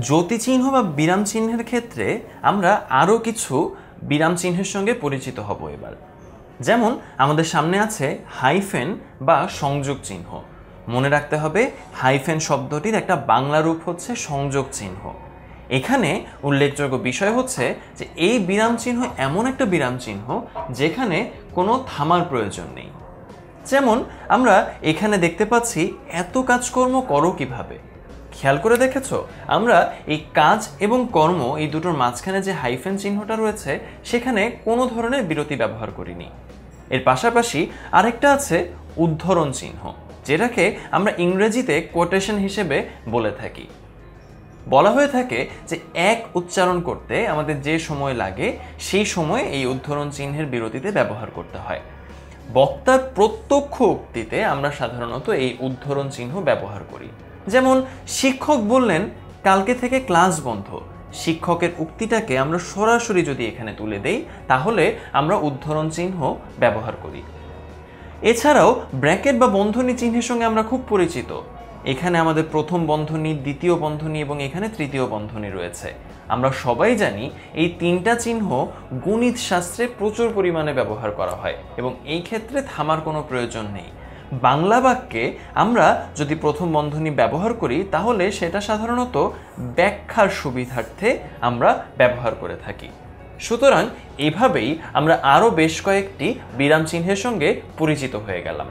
জ্যোতি চিহ্ন বা বিরাম চিহ্নের ক্ষেত্রে আমরা আরও কিছু বিরাম চিহ্নের সঙ্গে পরিচিত হব এবার। যেমন, আমাদের সামনে আছে হাইফেন বা সংযোগ চিহ্ন। মনে রাখতে হবে, হাইফেন শব্দটির একটা বাংলা রূপ হচ্ছে সংযোগ চিহ্ন। এখানে উল্লেখযোগ্য বিষয় হচ্ছে যে, এই বিরাম চিহ্ন এমন একটা বিরাম চিহ্ন যেখানে কোনো থামার প্রয়োজন নেই। যেমন, আমরা এখানে দেখতে পাচ্ছি, এত কাজকর্ম করো কীভাবে? খেয়াল করে দেখেছ? আমরা এই কাজ এবং কর্ম এই দুটোর মাঝখানে যে হাইফেন চিহ্নটা রয়েছে, সেখানে কোনো ধরনের বিরতি ব্যবহার করিনি। এর পাশাপাশি আরেকটা আছে উদ্ধরণ চিহ্ন, যেটাকে আমরা ইংরেজিতে কোটেশন হিসেবে বলে থাকি। বলা হয়ে থাকে যে এক উচ্চারণ করতে আমাদের যে সময় লাগে, সেই সময় এই উদ্ধরণ চিহ্নের বিরতিতে ব্যবহার করতে হয়। বক্তার প্রত্যক্ষ উক্তিতে আমরা সাধারণত এই উদ্ধরণ চিহ্ন ব্যবহার করি। যেমন, শিক্ষক বললেন, কালকে থেকে ক্লাস বন্ধ। শিক্ষকের উক্তিটাকে আমরা সরাসরি যদি এখানে তুলে দেই, তাহলে আমরা উদ্ধরণ চিহ্ন ব্যবহার করি। এছাড়াও, ব্র্যাকেট বা বন্ধনী চিহ্নের সঙ্গে আমরা খুব পরিচিত। এখানে আমাদের প্রথম বন্ধনী, দ্বিতীয় বন্ধনী এবং এখানে তৃতীয় বন্ধনী রয়েছে। আমরা সবাই জানি, এই তিনটা চিহ্ন গণিত শাস্ত্রে প্রচুর পরিমাণে ব্যবহার করা হয় এবং এই ক্ষেত্রে থামার কোনো প্রয়োজন নেই। বাংলা বাক্যে আমরা যদি প্রথম বন্ধনী ব্যবহার করি, তাহলে সেটা সাধারণত ব্যাখ্যার সুবিধার্থে আমরা ব্যবহার করে থাকি। সুতরাং এভাবেই আমরা আরও বেশ কয়েকটি বিরাম চিহ্নের সঙ্গে পরিচিত হয়ে গেলাম।